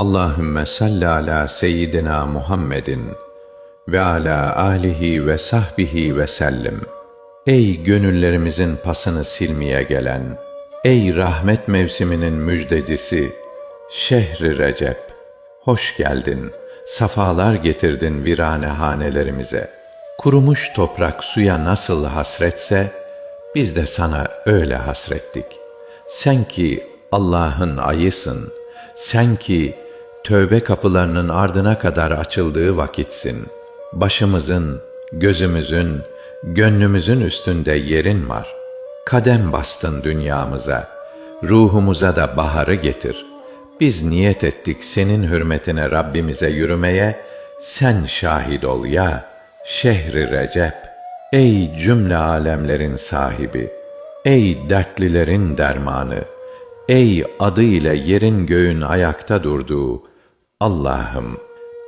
Allahümme salli ala seyyidina Muhammedin ve ala alihi ve sahbihi ve sellim. Ey gönüllerimizin pasını silmeye gelen, ey rahmet mevsiminin müjdecisi, şehri Recep, hoş geldin, safalar getirdin virane hanelerimize. Kurumuş toprak suya nasıl hasretse, biz de sana öyle hasrettik. Sen ki Allah'ın ayısın, sen ki tövbe kapılarının ardına kadar açıldığı vakitsin. Başımızın, gözümüzün, gönlümüzün üstünde yerin var. Kadem bastın dünyamıza, ruhumuza da baharı getir. Biz niyet ettik senin hürmetine Rabbimize yürümeye, sen şahit ol ya, şehri Recep. Ey cümle alemlerin sahibi, ey dertlilerin dermanı, ey adı ile yerin göğün ayakta durduğu Allah'ım,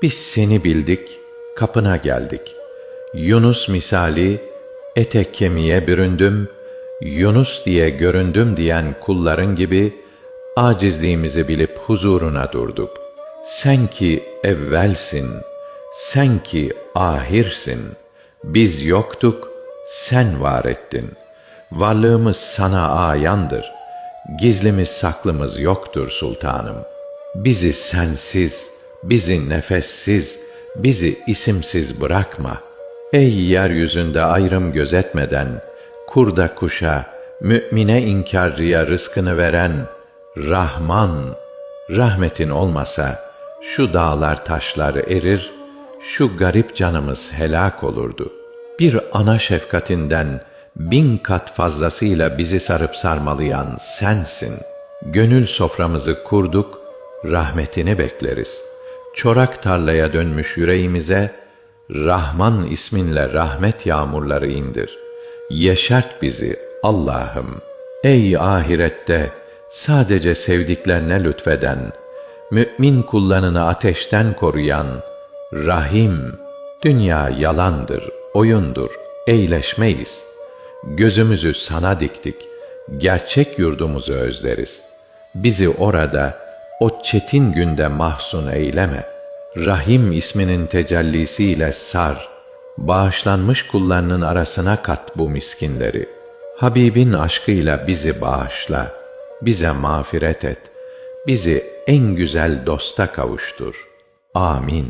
biz seni bildik, kapına geldik. Yunus misali, ete kemiğe büründüm, Yunus diye göründüm diyen kulların gibi, acizliğimizi bilip huzuruna durduk. Sen ki evvelsin, sen ki ahirsin, biz yoktuk, sen var ettin. Varlığımız sana ayandır. Gizlimiz saklımız yoktur sultanım. Bizi sensiz, bizi nefessiz, bizi isimsiz bırakma. Ey yeryüzünde ayrım gözetmeden, kurda kuşa, mümine inkarcıya rızkını veren Rahman, rahmetin olmasa şu dağlar taşlar erir, şu garip canımız helak olurdu. Bir ana şefkatinden bin kat fazlasıyla bizi sarıp sarmalayan sensin. Gönül soframızı kurduk, rahmetini bekleriz. Çorak tarlaya dönmüş yüreğimize, Rahman isminle rahmet yağmurları indir. Yeşert bizi Allah'ım. Ey ahirette sadece sevdiklerine lütfeden, mümin kullarını ateşten koruyan, Rahim, dünya yalandır, oyundur, eğleşmeyiz. Gözümüzü sana diktik, gerçek yurdumuzu özleriz. Bizi orada, o çetin günde mahzun eyleme. Rahim isminin tecellisiyle sar, bağışlanmış kullarının arasına kat bu miskinleri. Habibin aşkıyla bizi bağışla, bize mağfiret et, bizi en güzel dosta kavuştur. Amin.